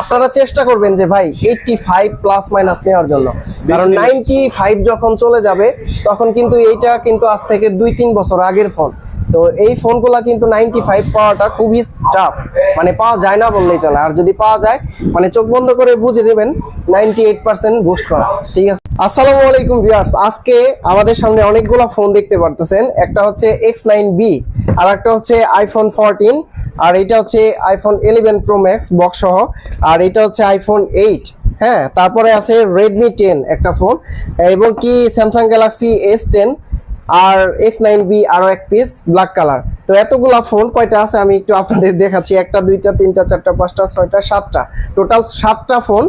আপনারা চেষ্টা করবেন যে ভাই এইটটি ফাইভ প্লাস মাইনাস নেওয়ার জন্য। কারণ নাইনটি ফাইভ যখন চলে যাবে তখন কিন্তু এইটা কিন্তু আজ থেকে দুই তিন বছর আগের ফোন তো এই ফোনগুলা কিন্তু নাইনটি ফাইভ পাওয়াটা খুবই টাফ মানে পাওয়া যায় না বললেই চলে। আর যদি পাওয়া যায় মানে চোখ বন্ধ করে বুঝে নেবেন নাইনটি এইট পার্সেন্ট বুস্ট করা। ঠিক আছে? আসসালামু আলাইকুম ভিউয়ার্স আজকে আমাদের সামনে অনেকগুলো ফোন দেখতে পারতেছেন। একটা হচ্ছে এক্স নাইন বি আর একটা হচ্ছে আইফোন ফোরটিন আর এটা হচ্ছে iPhone eleven pro max box সহ, আর এটা হচ্ছে আইফোন এইট হ্যাঁ তারপরে আছে রেডমি টেন একটা ফোন এবং কি স্যামসাং গ্যালাক্সি এস টেন আর এক্স নাইন বি আরও এক পিস ব্ল্যাক কালার তো এতগুলা ফোন কয়টা আছে আমি একটু আপনাদের দেখাচ্ছি। একটা দুইটা তিনটা চারটা পাঁচটা ছয়টা সাতটা। টোটাল সাতটা ফোন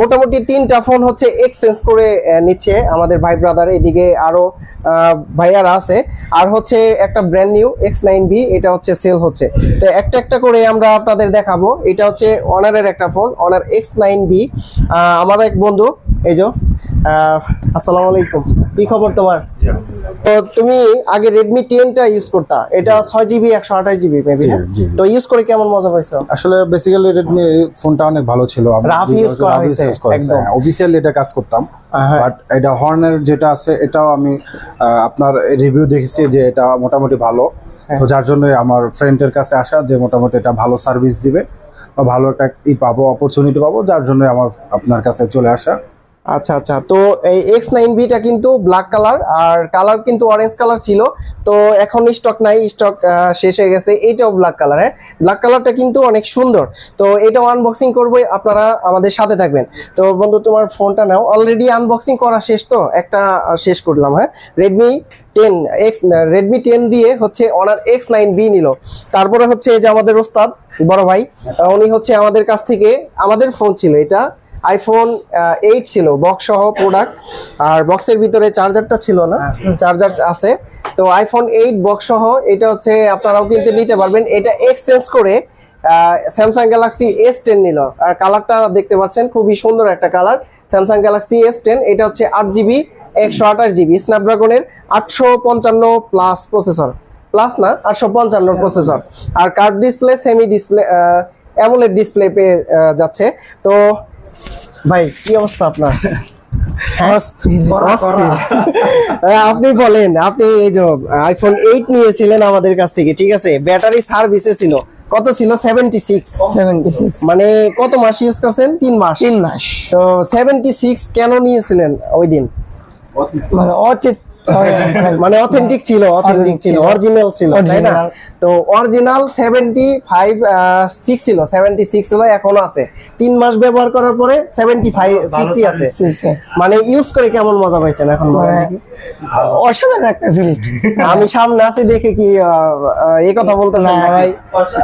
মোটামুটি তিনটা ফোন হচ্ছে এক্সচেঞ্জ করে নিচ্ছে আমাদের ভাই ব্রাদার এদিকে আরও আহ, ভাইয়ারা আছে। আর হচ্ছে একটা brand new X nine B এটা হচ্ছে সেল হচ্ছে। তো একটা একটা করে আমরা আপনাদের দেখাবো। এটা হচ্ছে অনারের একটা phone Honor X nine B আমার এক বন্ধু এই যে আসসালামু আলাইকুম। কি খবর তোমার? তো তুমি আগে রেডমি টেনটা ইউজ করতা। এটা ছয় জিবি একশো আঠাশ জিবি মেবি তো ইউজ করে কেমন মজা পাইছো? আসলে বেসিক্যালি রেডমি ফোনটা অনেক ভালো ছিল। Rough use করা হয়েছে, একদম। অফিসিয়ালি এটা কাজ করতাম। হ্যাঁ। বাট এটা হর্নের যেটা আছে এটাও আমি আপনার রিভিউ দেখেছি যে এটা মোটামুটি ভালো। হ্যাঁ। তো যার জন্য আমার ফ্রেন্ডের কাছে আসা যে মোটামুটি এটা ভালো সার্ভিস দিবে। বা ভালো একটা ই পাবো অপরচুনিটি পাবো যার জন্য আমার আপনার কাছে চলে আসা। আচ্ছা আচ্ছা। তো এই এক্স নাইন বিটা কিন্তু ব্ল্যাক কালার আর কালার কিন্তু অরেঞ্জ কালার ছিল। তো এখন স্টক নাই স্টক শেষ হয়ে গেছে। এইটাও ব্ল্যাক কালার হ্যাঁ? ব্ল্যাক কালারটা কিন্তু অনেক সুন্দর। তো এটাও আনবক্সিং করব আপনারা আমাদের সাথে থাকবেন। তো বন্ধু, তোমার ফোনটা নাও। অলরেডি আনবক্সিং করা শেষ তো? একটা শেষ করলাম হ্যাঁ? Redmi ten X Redmi ten দিয়ে হচ্ছে অনার এক্স নাইন বি নিল। তারপরে হচ্ছে যে আমাদের ওস্তাদ, বড় ভাই উনি হচ্ছে আমাদের কাছ থেকে, আমাদের ফোন ছিল এটা। আইফোন এইট ছিল বক্স সহ প্রোডাক্ট আর বক্সের ভিতরে চার্জারটা ছিল না চার্জার আছে। তো আইফোন এইট বক্স সহ এটা হচ্ছে আপনারাও কিন্তু নিতে পারবেন। এটা এক্সচেঞ্জ করে স্যামসাং গ্যালাক্সি এস টেন নিল। আর কালারটা দেখতে পাচ্ছেন খুবই সুন্দর একটা colour Samsung Galaxy S ten এটা হচ্ছে আট জিবি একশো আঠাশ জিবি স্ন্যাপড্রাগনের আটশো পঞ্চান্ন প্লাস প্রসেসর প্লাস না আটশো পঞ্চান্ন প্রসেসর আর curved display semi display AMOLED display পেয়ে যাচ্ছে। তো ভাই কি অবস্থা আপনার? হ্যাঁ, আপনি বলেন আপনি এই যে আইফোন এইট নিয়েছিলেন আমাদের কাছ থেকে ঠিক আছে? ব্যাটারি সার্ভিসে ছিল। কত ছিল? সেভেন্টি সিক্স সেভেন্টি সিক্স মানে কত মাস ইউজ করছেন? তিন মাস। তিন মাস। তো সেভেন্টি সিক্স কেন নিয়েছিলেন ওই দিন? মানে অতীত মানে অথেন্টিক ছিল অথেন্টিক ছিল। অরিজিনাল ছিল তাই না? তো অরিজিনাল সেভেন্টি ফাইভ সিক্স ছিল সেভেন্টি সিক্স ছিল এখনও আছে। তিন মাস ব্যবহার করার পরে সেভেন্টি ফাইভ সিক্সটি আছে। মানে ইউজ করে কেমন মজা পাইছেন এখন অসাধারণ একটা ফিল্ড আমি সামনে আছি দেখে কি এই কথা বলতেছেন না ভাই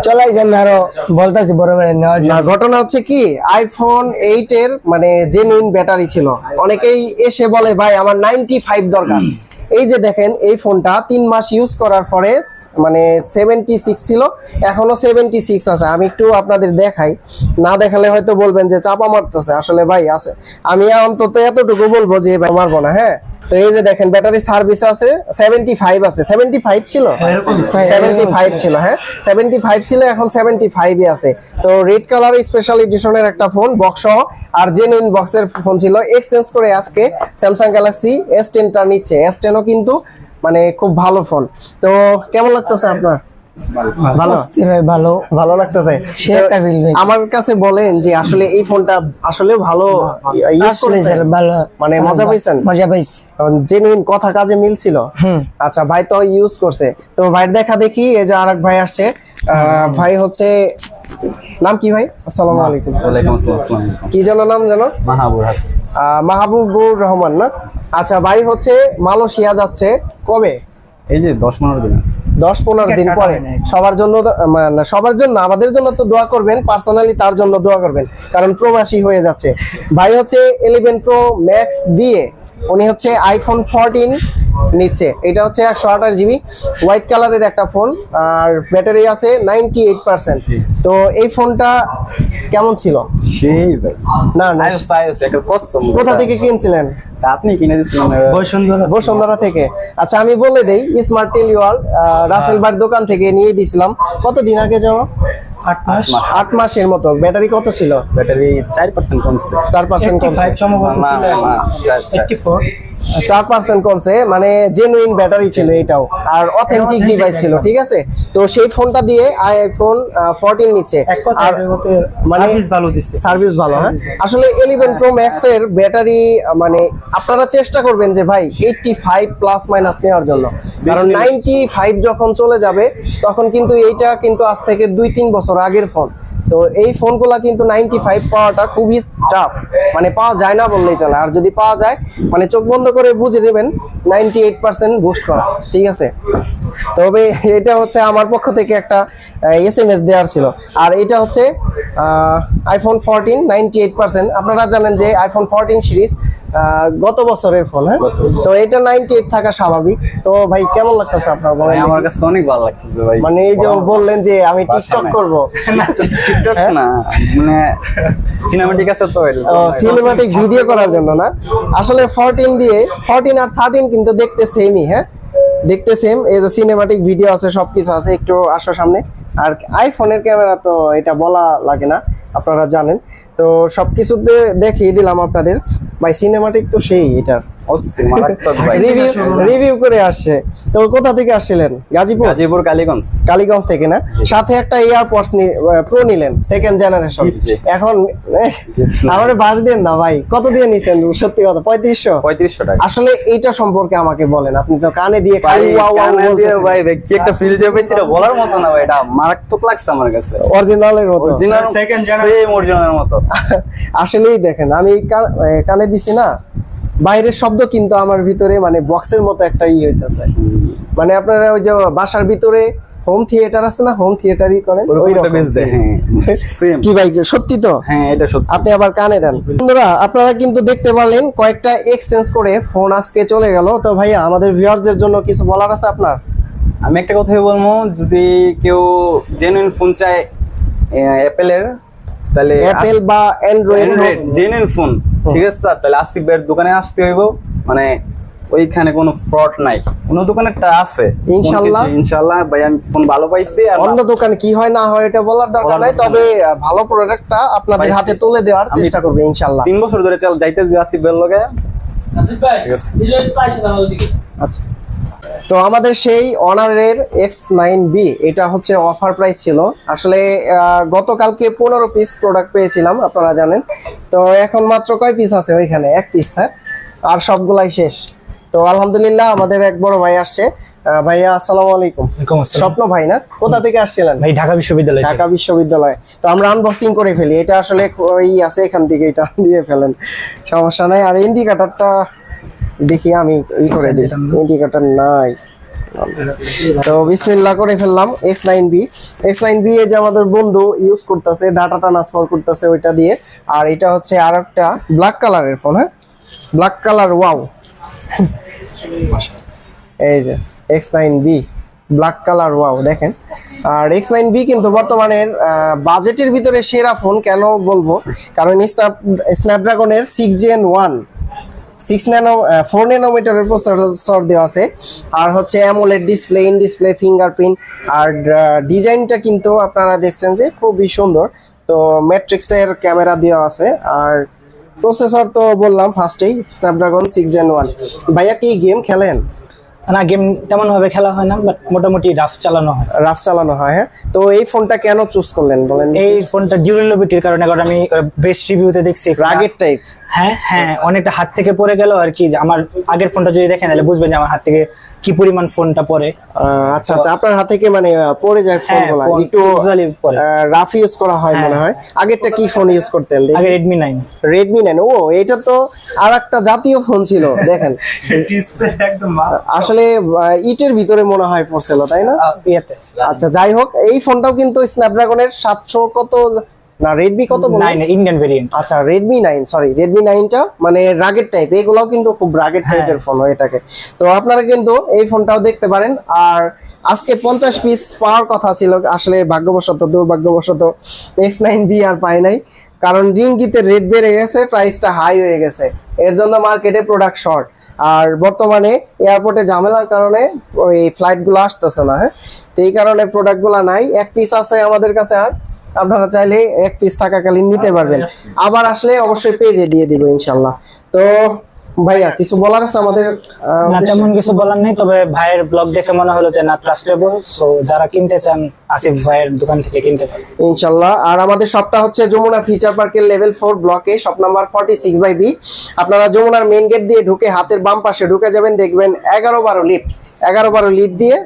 চলাই যান আরও বলতেছি বড় ভাই না ঘটনা হচ্ছে কি আইফোন এইট এর মানে জেনুইন ব্যাটারি ছিল। অনেকেই এসে বলে ভাই আমার নাইনটি ফাইভ দরকার। এই যে দেখেন, এই ফোনটা তিন মাস ইউজ করার পরে মানে সেভেন্টি সিক্স ছিল এখনও সেভেন্টি সিক্স আছে। আমি একটু আপনাদের দেখাই, না দেখালে হয়তো বলবেন যে চাপা মারতেছে। আসলে ভাই, আছে। আমি অন্তত এতটুকু বলব যে ভাই, মারবো না হ্যাঁ? তো এই যে দেখেন ব্যাটারি সার্ভিস আছে সেভেন্টি ফাইভ আছে। সেভেন্টি ফাইভ ছিল? সেভেন্টি ফাইভ ছিল। হ্যাঁ? সেভেন্টি ফাইভ ছিল এখন সেভেন্টি ফাইভে আছে। তো রেড কালার স্পেশাল এডিশনের একটা ফোন বক্স আর জেনুইন বক্সের ফোন ছিল। এক্সচেঞ্জ করে আজকে Samsung Galaxy এস টা নিচ্ছে এস টেনও কিন্তু মানে খুব ভালো ফোন তো কেমন লাগতেছে আপনার? ভালো। ভাই ভালো? ভালো। লাগতেছে। সে একটা feel ভাই। আমার কাছে বলেন যে আসলে এই ফোনটা আসলে ভালো ইউজ আসলে করেছেন? স্যার ভালো মানে মজা পাইছেন? মজা পাইছি। জেনুইন কথা কাজে মিলছিল। আচ্ছা ভাই তো ইউজ করছে। তো ভাইয়ের দেখা দেখি এই যে আরেক ভাই আসছে। আহ, ভাই হচ্ছে নাম কি ভাই? আসসালামু আলাইকুম। ওয়ালাইকুম আসসালাম কি যেন নাম হাসান। আহ, মাহবুবুর রহমান না? আচ্ছা ভাই হচ্ছে মালয়েশিয়া যাচ্ছে। কবে? এই যে দশ পনেরো দিন আছে। দশ পনেরো দিন পরে সবার জন্য মানে সবার জন্য আমাদের জন্য তো দোয়া করবেন পার্সোনালি তার জন্য দোয়া করবেন কারণ প্রবাসী হয়ে যাচ্ছে। ভাই হচ্ছে ইলেভেন প্রো ম্যাক্স দিয়ে উনি হচ্ছে আইফোন ফোরটিন নিচ্ছে। এটা হচ্ছে একশো আঠাশ জিবি হোয়াইট কালারের একটা ফোন আর ব্যাটারি আছে নাইনটি এইট পার্সেন্ট তো এই ফোনটা কেমন ছিল? সেই না কোথা থেকে কিনছিলেন? আপনি কিনে দিচ্ছিলেন বসুন্ধরা বসুন্ধরা থেকে। আচ্ছা আমি বলে দেই স্মার্ট টেলিওয়াল রাসেল বার দোকান থেকে নিয়ে দিছিলাম। কতদিন আগে যাও আট মাসের মতো। ব্যাটারি কত ছিল? ব্যাটারি চার পার্সেন্ট কমছে। চার পার্সেন্ট কমছে। সম্ভবত চার পার্সেন্ট কমছে মানে জেনুইন ব্যাটারি ছিল এটাও। আর অথেন্টিক ডিভাইস ছিল ঠিক আছে? তো সেই ফোনটা দিয়ে আই আইফোন ফোরটিন নিচ্ছে। আর মানে সার্ভিস ভালো হ্যাঁ? আসলে ইলেভেন প্রো ম্যাক্স এর ব্যাটারি মানে আপনারা চেষ্টা করবেন যে ভাই এইটটি ফাইভ প্লাস মাইনাস নেওয়ার জন্য। কারণ নাইনটি ফাইভ যখন চলে যাবে তখন কিন্তু এইটা কিন্তু আজ থেকে দুই তিন বছর আগের ফোন তো এই ফোনগুলা কিন্তু নাইনটি ফাইভ পাওয়াটা খুবই টাফ মানে পাওয়া যায় না বললেই চলে। আর যদি পাওয়া যায় মানে চোখ বন্ধ করে বুঝে নেবেন নাইনটি এইট পার্সেন্ট বুস্ট করা। ঠিক আছে? তবে এটা হচ্ছে আমার পক্ষ থেকে একটা এস এম এস দেওয়ার ছিল। আর এটা হচ্ছে iPhone fourteen ninety eight percent আপনারা জানেন যে আইফোন ফোরটিন সিরিজ গত বছরের ফোন হ্যাঁ? তো এটা নাইনটি এইট থাকা স্বাভাবিক। তো ভাই কেমন লাগতেছে আপনার ভাই আমার কাছে অনেক ভালো লাগতেছে ভাই। মানে এই যে বললেন যে আমি টিকটক করব। টিকটক না। মানে সিনেমাটিক আছে তো সিনেমাটিক ভিডিও করার জন্য না? আসলে ফোরটিন দিয়ে ফোরটিন আর থার্টিন কিন্তু দেখতে সেমই হ্যাঁ? দেখতে সেম এই যে সিনেমাটিক ভিডিও আছে সবকিছু আছে একটু আসো সামনে। আর আইফোনের ক্যামেরা তো এটা বলা লাগে না আপনারা জানেন। তো সবকিছুতে দেখিয়ে দিলাম আপনাদের। ভাই সিনেমাটিক তো সেই এটার রিভিউ রিভিউ করে আসছে। তো কোথা থেকে আসছিলেন? গাজীপুর? গাজীপুর কালীগঞ্জ। কালীগঞ্জ থেকে না? সাথে একটা এয়ারপডস প্রো নিলেন সেকেন্ড জেনারেশন এখন আমার বাস দেন না ভাই। কত দিয়ে নিছেন? সত্যি কথা পঁয়ত্রিশশো? পঁয়ত্রিশশো টাকা। আসলে এইটা সম্পর্কে আমাকে বলেন। আপনি তো কানে দিয়ে ভাই কি একটা ফিল যে পেয়েছি এটা বলার মতো না ভাই এটা মারাত্মক লাগছে আমার কাছে। অরিজিনালের মতো। অরিজিনাল অরিজিনালের মতো। আসলেই দেখেন আমি কানে দিছি না। বাইরের শব্দ কিন্তু আমার ভিতরে মানে বক্সের মতো একটা ই হইতেছে। মানে আপনারা ওই যে বাসার ভিতরে হোম থিয়েটার আছে না হোম থিয়েটারই করেন ওই রকম হ্যাঁ কি ভাই সত্যি তো? হ্যাঁ এটা সত্যি। আপনি আবার কানে দেন। বন্ধুরা আপনারা কিন্তু দেখতে পারলেন কয়েকটা এক্সচেঞ্জ করে ফোন আজকে চলে গেল। তো ভাইয়া আমাদের ভিউয়ারদের জন্য কিছু বলার আছে আপনার? আমি একটা কথাই বলব যদি কেউ জেনুইন ফোন চায় অ্যাপেলের তাহলে অ্যাপেল বা অ্যান্ড্রয়েড জেনুইন ফোন ঠিক আছে স্যার তাহলে আসিফ ভাইয়ের দোকানে আসতে হইব। মানে ওইখানে কোনো ফ্রড নাই। কোনো দোকানে একটা আছে। ইনশাল্লাহ। ইনশাআল্লাহ ইনশাল্লাহ। ভাই আমি ফোন ভালো পাইছি আর অন্য দোকানে কি হয় না হয় এটা বলার দরকার নাই। তবে ভালো প্রোডাক্টটা আপনাদের। হাতে তুলে দেওয়ার চেষ্টা করব ইনশাল্লাহ। তিন বছর ধরে চল যাইতে আসিফ ভাইয়ের লগে ঠিক আছে। আচ্ছা। তো আমাদের সেই অনারের এক্স নাইন বি এটা হচ্ছে অফার প্রাইস ছিল। আসলে গতকালকে পনেরো পিস প্রোডাক্ট পেয়েছিলাম আপনারা জানেন। তো এখন মাত্র কয় পিস আছে ওইখানে? এক পিস হ্যাঁ? আর সবগুলাই শেষ। তো আলহামদুলিল্লাহ আমাদের এক বড় ভাই আসছে। ভাইয়া আসসালামু আলাইকুম। স্বপ্ন ভাই না? কোথা থেকে আসছিলেন? ভাই ঢাকা বিশ্ববিদ্যালয় ঢাকা বিশ্ববিদ্যালয়। তো আমরা আনবক্সিং করে ফেলি। এটা আসলে ওই আছে এখান থেকে এটা দিয়ে ফেলেন। সমস্যা নাই। আর ইন্ডিকেটারটা দেখি আমি ই করে দিই। ইন্ডিকেটার নাই। তো বিসমিল্লাহ করে ফেললাম X nine B X nine B যে আমাদের বন্ধু ইউজ করতেছে ডাটা ট্রান্সফার করতেছে ওইটা দিয়ে। আর এটা হচ্ছে আর একটা ব্ল্যাক কালারের ফোন হ্যাঁ? ব্ল্যাক কালার ওয়াও এই যে X nine B black colour wow দেখেন। আর এক্স নাইন বি কিন্তু বর্তমানের বাজেটের ভিতরে সেরা ফোন কেন বলব? কারণ snap স্ন্যাপড্রাগনের six gen one six nano four ন্যানোমিটারের processor দেওয়া আছে। আর হচ্ছে AMOLED display in display fingerprint আর ডিজাইনটা কিন্তু আপনারা দেখছেন যে খুবই সুন্দর। তো ম্যাট্রিক্সের ক্যামেরা দেওয়া আছে। আর প্রসেসর তো বললাম ফার্স্টেই স্ন্যাপড্রাগন সিক্স জেন ওয়ান ভাইয়া কি গেম খেলেন? না গেম তেমন ভাবে খেলা হয় না বাট মোটামুটি রাফ চালানো হয়। রাফ চালানো হয় হ্যাঁ? তো এই ফোনটা কেন চুজ করলেন বলেন এই ফোনটা ডিউরেবিলিটির কারণে কারণ আমি বেস্ট রিভিউতে দেখছি। রাগের টাইপ হ্যাঁ হ্যাঁ অনেকটা হাত থেকে পড়ে গেল আর কি। আমার আগের ফোনটা যদি দেখেন তাহলে বুঝবেন যে আমার হাত থেকে কি পরিমাণ ফোনটা পড়ে। আচ্ছা আচ্ছা আপনার হাত থেকে মানে পড়ে যায় হ্যাঁ, ফোনগুলো। একটু। রাফ ইউজ করা হয় মনে হয়। আগেরটা কি ফোন ইউজ করতেন? আগে রেডমি নাইন রেডমি নেন ও এটা তো আর একটা জাতীয় ফোন ছিল দেখেন। একদম আসলে ইটের ভিতরে মনে হয় পড়ছিল তাই না? আচ্ছা যাই হোক এই ফোনটাও কিন্তু স্ন্যাপড্রাগনের সাতশো কত না রেডমি কত? নাইন ইন্ডিয়ান ভেরিয়েন্ট আচ্ছা রেডমি নাইন সরি রেডমি নাইনটা মানে রাগের টাইপ এগুলোও কিন্তু খুব রাগের। টাইপের ফোন হয়ে থাকে। তো আপনারা কিন্তু এই ফোনটাও দেখতে পারেন। আর আজকে পঞ্চাশ পিস পাওয়ার কথা ছিল আসলে ভাগ্যবশত দুর্ভাগ্যবশত এক্স নাইন বি আর পাই নাই। কারণ রিঙ্গিতে রেট বেড়ে গেছে প্রাইসটা হাই হয়ে গেছে। এর জন্য মার্কেটে প্রোডাক্ট শর্ট আর বর্তমানে এয়ারপোর্টে ঝামেলার কারণে ওই ফ্লাইটগুলো আসতেছে না হ্যাঁ? তো এই কারণে প্রোডাক্টগুলো নাই। এক পিস আছে আমাদের কাছে আর আপনারা চাইলে এক পিস থাকাকালীন নিতে পারবেন। আবার আসলে অবশ্যই পেজে দিয়ে দিব ইনশাল্লাহ তো ভাইয়া কিছু বলার আছে আমাদের না তেমন কিছু বলার নেই তবে ভাইয়ের ব্লগ দেখে মনে হলো যে না ট্রাস্টেবল সো যারা কিনতে চান আসিফ ভাইয়ের দোকান থেকে কিনতে পারেন। ইনশাল্লাহ আর আমাদের শপটা হচ্ছে যমুনা ফিচার পার্কের লেভেল ফোর ব্লকে shop number forty six by B আপনারা যমুনার মেইন গেট দিয়ে ঢুকে হাতের বাম পাশে ঢুকে যাবেন দেখবেন এগারো বারো লিফট এগারো বারো লিফট দিয়ে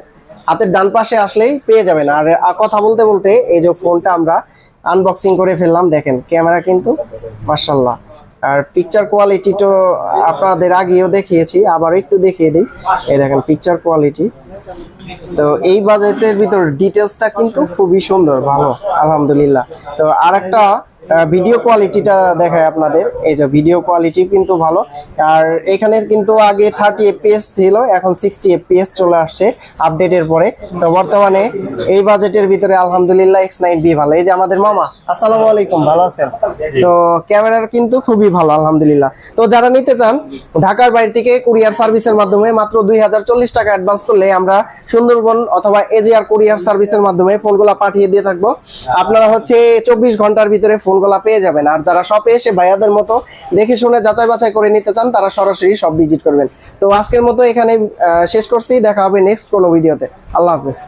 হাতের ডান পাশে আসলেই পেয়ে যাবেন। আর কথা বলতে বলতে এই যে ফোনটা আমরা আনবক্সিং করে ফেললাম, দেখেন ক্যামেরা কিন্তু মার্শাল্লাহ আর পিকচার কোয়ালিটি তো আপনাদের আগেও দেখিয়েছি আবার একটু দেখিয়ে দিই। এই দেখেন পিকচার কোয়ালিটি তো এই বাজেটের ভিতর ডিটেলসটা কিন্তু খুবই সুন্দর, ভালো, আলহামদুলিল্লাহ। তো আর একটা ভিডিও কোয়ালিটিটা দেখায় আপনাদের। এই যে ভিডিও কোয়ালিটি কিন্তু ভালো। আর এখানে কিন্তু আগে থার্টি এফপিএস ছিল, এখন সিক্সটি এফপিএস চলে আসছে আপডেটের পরে। তো বর্তমানে এই বাজেটের ভিতরে আলহামদুলিল্লাহ এক্স নাইন বি ভালো। এই যে আমাদের মামা, আসসালামু আলাইকুম, ভালো আছেন? তো ক্যামেরার কিন্তু খুবই ভালো, আলহামদুলিল্লাহ। তো যারা নিতে চান, ঢাকার বাইরে থেকে কুরিয়ার সার্ভিসের মাধ্যমে মাত্র দুই হাজার চল্লিশ টাকা অ্যাডভান্স করলে আমরা সুন্দরবন অথবা এজিআর কুরিয়ার সার্ভিসের মাধ্যমে ফোনগুলা পাঠিয়ে দিয়ে থাকব। আপনারা হচ্ছে চব্বিশ ঘণ্টার ভিতরে ফোনগুলা পেয়ে যাবেন। আর যারা শপে এসে ভাইয়াদের মতো দেখে শুনে যাচাই বাছাই করে নিতে চান, তারা সরাসরি সব ভিজিট করবেন। তো আজকের মতো এখানে শেষ করছি। দেখা হবে নেক্সট কোনো ভিডিওতে আল্লাহ হাফেজ।